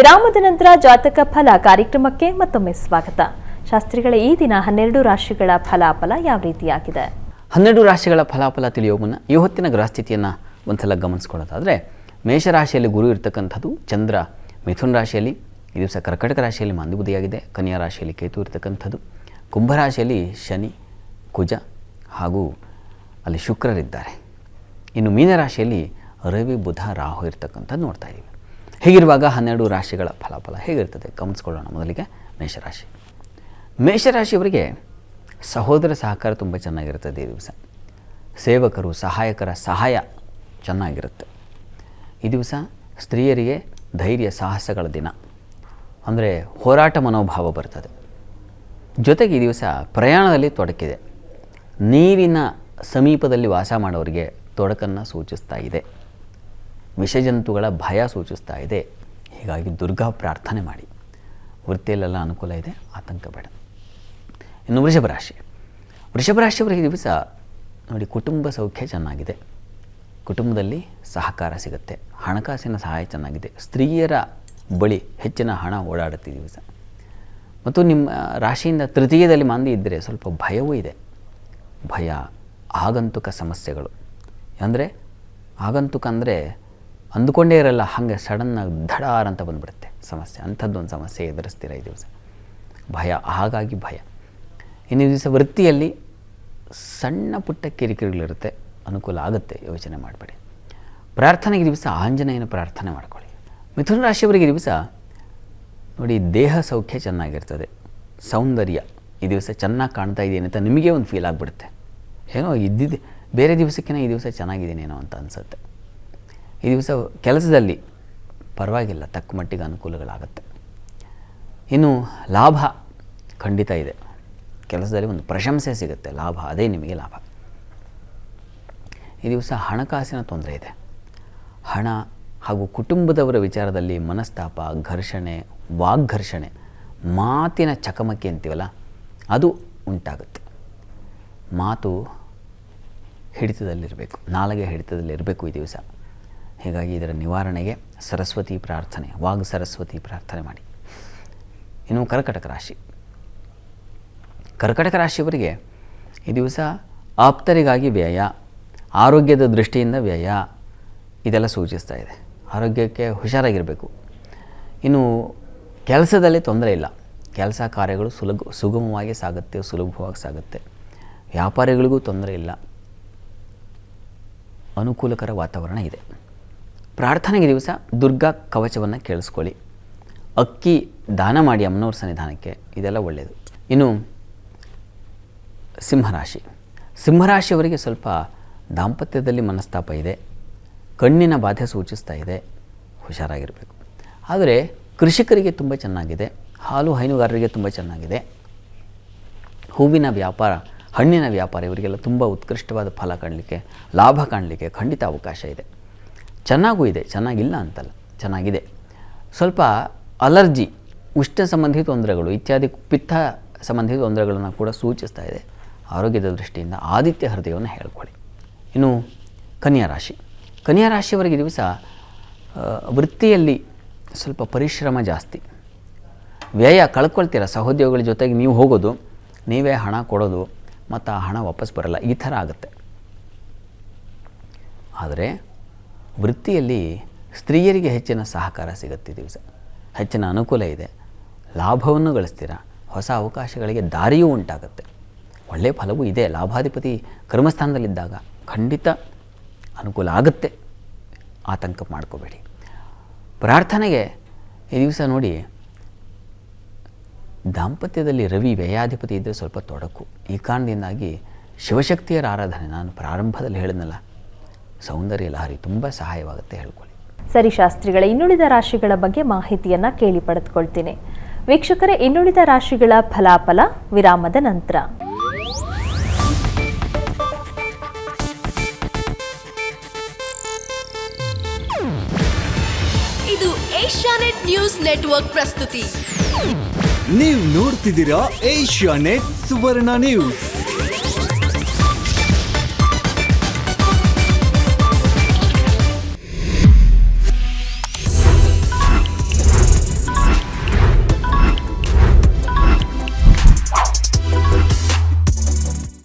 ವಿರಾಮದ ನಂತರ ಜಾತಕ ಫಲ ಕಾರ್ಯಕ್ರಮಕ್ಕೆ ಮತ್ತೊಮ್ಮೆ ಸ್ವಾಗತ. ಶಾಸ್ತ್ರಿಗಳ, ಈ ದಿನ ಹನ್ನೆರಡು ರಾಶಿಗಳ ಫಲಾಫಲ ಯಾವ ರೀತಿಯಾಗಿದೆ? ಹನ್ನೆರಡು ರಾಶಿಗಳ ಫಲಾಫಲ ತಿಳಿಯೋ ಮುನ್ನ ಈ ಹೊತ್ತಿನ ಗ್ರಹಸ್ಥಿತಿಯನ್ನು ಒಂದ್ಸಲ ಗಮನಿಸ್ಕೊಳ್ಳೋದಾದರೆ, ಮೇಷರಾಶಿಯಲ್ಲಿ ಗುರು ಇರ್ತಕ್ಕಂಥದ್ದು ಚಂದ್ರ. ಮಿಥುನ್ ರಾಶಿಯಲ್ಲಿ, ಈ ದಿವಸ ಕರ್ಕಟಕ ರಾಶಿಯಲ್ಲಿ ಮಾಂದಿಬುದಿಯಾಗಿದೆ ಕನ್ಯಾ ರಾಶಿಯಲ್ಲಿ ಕೇತು ಇರ್ತಕ್ಕಂಥದ್ದು. ಕುಂಭರಾಶಿಯಲ್ಲಿ ಶನಿ, ಕುಜ ಹಾಗೂ ಅಲ್ಲಿ ಶುಕ್ರರಿದ್ದಾರೆ. ಇನ್ನು ಮೀನರಾಶಿಯಲ್ಲಿ ರವಿ, ಬುಧ, ರಾಹು ಇರ್ತಕ್ಕಂಥದ್ದು ನೋಡ್ತಾ ಇದ್ದೀವಿ ಹೀಗಿರುವಾಗ ಹನ್ನೆರಡು ರಾಶಿಗಳ ಫಲಾಫಲ ಹೇಗಿರ್ತದೆ? ಗಮನಿಸ್ಕೊಳ್ಳೋಣ ಮೊದಲಿಗೆ ಮೇಷರಾಶಿ. ಮೇಷರಾಶಿಯವರಿಗೆ ಸಹೋದರ ಸಹಕಾರ ತುಂಬ ಚೆನ್ನಾಗಿರುತ್ತದೆ ಈ ದಿವಸ. ಸೇವಕರು, ಸಹಾಯಕರ ಸಹಾಯ ಚೆನ್ನಾಗಿರುತ್ತೆ. ಈ ದಿವಸ ಸ್ತ್ರೀಯರಿಗೆ ಧೈರ್ಯ, ಸಾಹಸಗಳ ದಿನ. ಅಂದರೆ ಹೋರಾಟ ಮನೋಭಾವ ಬರ್ತದೆ. ಜೊತೆಗೆ ಈ ದಿವಸ ಪ್ರಯಾಣದಲ್ಲಿ ತೊಡಕಿದೆ. ನೀರಿನ ಸಮೀಪದಲ್ಲಿ ವಾಸ ಮಾಡೋರಿಗೆ ತೊಡಕನ್ನು ಸೂಚಿಸ್ತಾ ಇದೆ. ವಿಷಜಂತುಗಳ ಭಯ ಸೂಚಿಸ್ತಾ ಇದೆ. ಹೀಗಾಗಿ ದುರ್ಗಾ ಪ್ರಾರ್ಥನೆ ಮಾಡಿ. ವೃತ್ತಿಯಲ್ಲೆಲ್ಲ ಅನುಕೂಲ ಇದೆ, ಆತಂಕ ಬೇಡ. ಇನ್ನು ವೃಷಭ ರಾಶಿ. ವೃಷಭ ರಾಶಿಯವರಿಗೆ ದಿವಸ ನೋಡಿ ಕುಟುಂಬ ಸೌಖ್ಯ ಚೆನ್ನಾಗಿದೆ. ಕುಟುಂಬದಲ್ಲಿ ಸಹಕಾರ ಸಿಗುತ್ತೆ. ಹಣಕಾಸಿನ ಸಹಾಯ ಚೆನ್ನಾಗಿದೆ. ಸ್ತ್ರೀಯರ ಬಳಿ ಹೆಚ್ಚಿನ ಹಣ ಓಡಾಡುತ್ತೆ ದಿವಸ. ಮತ್ತು ನಿಮ್ಮ ರಾಶಿಯಿಂದ ತೃತೀಯದಲ್ಲಿ ಮಂದಿ ಇದ್ದರೆ ಸ್ವಲ್ಪ ಭಯವೂ ಇದೆ. ಭಯ, ಆಗಂತುಕ ಸಮಸ್ಯೆಗಳು. ಅಂದರೆ ಆಗಂತುಕ ಅಂದರೆ ಅಂದುಕೊಂಡೇ ಇರಲ್ಲ, ಹಾಗೆ ಸಡನ್ನಾಗಿ ಧಡಾರ್ ಅಂತ ಬಂದುಬಿಡುತ್ತೆ ಸಮಸ್ಯೆ. ಅಂಥದ್ದೊಂದು ಸಮಸ್ಯೆ ಎದುರಿಸ್ತೀರ ಈ ದಿವಸ. ಭಯ, ಹಾಗಾಗಿ ಭಯ. ಇನ್ನು ದಿವಸ ವೃತ್ತಿಯಲ್ಲಿ ಸಣ್ಣ ಪುಟ್ಟ ಕಿರಿಕಿರಿಗಳಿರುತ್ತೆ, ಅನುಕೂಲ ಆಗುತ್ತೆ, ಯೋಚನೆ ಮಾಡಬೇಡಿ. ಪ್ರಾರ್ಥನೆಗೆ ದಿವಸ ಆಂಜನೇಯನ ಪ್ರಾರ್ಥನೆ ಮಾಡ್ಕೊಳ್ಳಿ. ಮಿಥುನ ರಾಶಿಯವರಿಗೆ ದಿವಸ ನೋಡಿ, ದೇಹ ಸೌಖ್ಯ ಚೆನ್ನಾಗಿರ್ತದೆ, ಸೌಂದರ್ಯ ಈ ದಿವಸ ಚೆನ್ನಾಗಿ ಕಾಣ್ತಾ ಇದ್ದೀನಿ ಅಂತ ನಿಮಗೆ ಒಂದು ಫೀಲ್ ಆಗಿಬಿಡುತ್ತೆ. ಏನೋ ಇದ್ದಿದ್ದು, ಬೇರೆ ದಿವಸಕ್ಕಿಂತ ಈ ದಿವಸ ಚೆನ್ನಾಗಿದ್ದೀನೇನೋ ಅಂತ ಅನಿಸುತ್ತೆ. ಈ ದಿವಸ ಕೆಲಸದಲ್ಲಿ ಪರವಾಗಿಲ್ಲ, ತಕ್ಕ ಮಟ್ಟಿಗೆ ಅನುಕೂಲಗಳಾಗುತ್ತೆ. ಇನ್ನು ಲಾಭ ಖಂಡಿತ ಇದೆ. ಕೆಲಸದಲ್ಲಿ ಒಂದು ಪ್ರಶಂಸೆ ಸಿಗುತ್ತೆ, ಲಾಭ, ಅದೇ ನಿಮಗೆ ಲಾಭ. ಈ ದಿವಸ ಹಣಕಾಸಿನ ತೊಂದರೆ ಇದೆ. ಹಣ ಹಾಗೂ ಕುಟುಂಬದವರ ವಿಚಾರದಲ್ಲಿ ಮನಸ್ತಾಪ, ಘರ್ಷಣೆ, ವಾಗ್ಘರ್ಷಣೆ, ಮಾತಿನ ಚಕಮಕಿ ಅಂತೀವಲ್ಲ, ಅದು ಉಂಟಾಗುತ್ತೆ. ಮಾತು ಹಿಡಿತದಲ್ಲಿರಬೇಕು, ನಾಲಿಗೆ ಹಿಡಿತದಲ್ಲಿರಬೇಕು ಈ ದಿವಸ. ಹೀಗಾಗಿ ಇದರ ನಿವಾರಣೆಗೆ ಸರಸ್ವತಿ ಪ್ರಾರ್ಥನೆ, ವಾಗ್ ಸರಸ್ವತಿ ಪ್ರಾರ್ಥನೆ ಮಾಡಿ. ಇನ್ನು ಕರ್ಕಟಕ ರಾಶಿ. ಕರ್ಕಟಕ ರಾಶಿಯವರಿಗೆ ಈ ದಿವಸ ಆಪ್ತರಿಗಾಗಿ ವ್ಯಯ, ಆರೋಗ್ಯದ ದೃಷ್ಟಿಯಿಂದ ವ್ಯಯ, ಇದೆಲ್ಲ ಸೂಚಿಸ್ತಾ ಇದೆ. ಆರೋಗ್ಯಕ್ಕೆ ಹುಷಾರಾಗಿರಬೇಕು. ಇನ್ನು ಕೆಲಸದಲ್ಲಿ ತೊಂದರೆ ಇಲ್ಲ. ಕೆಲಸ ಕಾರ್ಯಗಳು ಸುಲಭ ಸುಗಮವಾಗಿ ಸಾಗುತ್ತೆ, ಸುಲಭವಾಗಿ ಸಾಗುತ್ತೆ. ವ್ಯಾಪಾರಿಗಳಿಗೂ ತೊಂದರೆ ಇಲ್ಲ. ಅನುಕೂಲಕರ ವಾತಾವರಣ ಇದೆ. ಪ್ರಾರ್ಥನೆಗೆ ದಿವಸ ದುರ್ಗಾ ಕವಚವನ್ನು ಕೇಳಿಸ್ಕೊಳ್ಳಿ. ಅಕ್ಕಿ ದಾನ ಮಾಡಿ ಅಮ್ಮನವ್ರ ಸನ್ನಿಧಾನಕ್ಕೆ ಇದೆಲ್ಲ ಒಳ್ಳೆಯದು ಇನ್ನು ಸಿಂಹರಾಶಿ. ಸಿಂಹರಾಶಿಯವರಿಗೆ ಸ್ವಲ್ಪ ದಾಂಪತ್ಯದಲ್ಲಿ ಮನಸ್ತಾಪ ಇದೆ. ಕಣ್ಣಿನ ಬಾಧೆ ಸೂಚಿಸ್ತಾ ಇದೆ. ಹುಷಾರಾಗಿರಬೇಕು. ಆದರೆ ಕೃಷಿಕರಿಗೆ ತುಂಬ ಚೆನ್ನಾಗಿದೆ. ಹಾಲು ಹೈನುಗಾರರಿಗೆ ತುಂಬ ಚೆನ್ನಾಗಿದೆ. ಹೂವಿನ ವ್ಯಾಪಾರ, ಹಣ್ಣಿನ ವ್ಯಾಪಾರ ಇವರಿಗೆಲ್ಲ ತುಂಬ ಉತ್ಕೃಷ್ಟವಾದ ಫಲ ಕಾಣಲಿಕ್ಕೆ, ಲಾಭ ಕಾಣಲಿಕ್ಕೆ ಖಂಡಿತ ಅವಕಾಶ ಇದೆ. ಚೆನ್ನಾಗೂ ಇದೆ, ಚೆನ್ನಾಗಿಲ್ಲ ಅಂತಲ್ಲ, ಚೆನ್ನಾಗಿದೆ. ಸ್ವಲ್ಪ ಅಲರ್ಜಿ, ಉಷ್ಣ ಸಂಬಂಧಿ ತೊಂದರೆಗಳು, ಇತ್ಯಾದಿ ಪಿತ್ತ ಸಂಬಂಧಿ ತೊಂದರೆಗಳನ್ನು ಕೂಡ ಸೂಚಿಸ್ತಾ ಇದೆ. ಆರೋಗ್ಯದ ದೃಷ್ಟಿಯಿಂದ ಆದಿತ್ಯ ಹೃದಯವನ್ನು ಹೇಳ್ಕೊಳ್ಳಿ. ಇನ್ನು ಕನ್ಯಾ ರಾಶಿ. ಕನ್ಯಾ ರಾಶಿಯವರಿಗೆ ದಿವಸ ವೃತ್ತಿಯಲ್ಲಿ ಸ್ವಲ್ಪ ಪರಿಶ್ರಮ ಜಾಸ್ತಿ. ವ್ಯಯ ಕಳ್ಕೊಳ್ತೀರ, ಸಹೋದ್ಯೋಗಿಗಳ ಜೊತೆಗೆ ನೀವು ಹೋಗೋದು, ನೀವೇ ಹಣ ಕೊಡೋದು, ಮತ್ತು ಆ ಹಣ ವಾಪಸ್ ಬರಲ್ಲ, ಈ ಥರ ಆಗುತ್ತೆ. ಆದರೆ ವೃತ್ತಿಯಲ್ಲಿ ಸ್ತ್ರೀಯರಿಗೆ ಹೆಚ್ಚಿನ ಸಹಕಾರ ಸಿಗುತ್ತೆ ದಿವಸ. ಹೆಚ್ಚಿನ ಅನುಕೂಲ ಇದೆ. ಲಾಭವನ್ನು ಗಳಿಸ್ತೀರ? ಹೊಸ ಅವಕಾಶಗಳಿಗೆ ದಾರಿಯೂ ಉಂಟಾಗುತ್ತೆ. ಒಳ್ಳೆಯ ಫಲವೂ ಇದೆ. ಲಾಭಾಧಿಪತಿ ಕರ್ಮಸ್ಥಾನದಲ್ಲಿದ್ದಾಗ ಖಂಡಿತ ಅನುಕೂಲ ಆಗುತ್ತೆ. ಆತಂಕ ಮಾಡ್ಕೋಬೇಡಿ. ಪ್ರಾರ್ಥನೆಗೆ ಈ ದಿವಸ ನೋಡಿ, ದಾಂಪತ್ಯದಲ್ಲಿ ರವಿ ವ್ಯಯಾಧಿಪತಿ ಇದ್ದರೆ ಸ್ವಲ್ಪ ತೊಡಕು. ಈ ಕಾರಣದಿಂದಾಗಿ ಶಿವಶಕ್ತಿಯರ ಆರಾಧನೆ ನಾನು ಪ್ರಾರಂಭದಲ್ಲಿ ಹೇಳಿದ್ನಲ್ಲ ಸೌಂದರ್ಯ ಲಹರಿ ತುಂಬ ಸಹಾಯವಾಗುತ್ತೆ ಹೇಳ್ಕೊಳ್ಳಿ. ಸರಿ ಶಾಸ್ತ್ರಿಗಳ ಇನ್ನುಳಿದ ರಾಶಿಗಳ ಬಗ್ಗೆ ಮಾಹಿತಿಯನ್ನ ಕೇಳಿ ಪಡೆದುಕೊಳ್ತೀನಿ. ವೀಕ್ಷಕರೇ ಇನ್ನುಳಿದ ರಾಶಿಗಳ ಫಲಾಫಲ ವಿರಾಮದ ನಂತರ. ಇದು ಏಷ್ಯಾನೆಟ್ ನ್ಯೂಸ್ ನೆಟ್ವರ್ಕ್ ಪ್ರಸ್ತುತಿ. ನೀವು ನೋಡ್ತಿದ್ದೀರಾ ಏಷ್ಯಾ ನೆಟ್ ಸುವರ್ಣ ನ್ಯೂಸ್.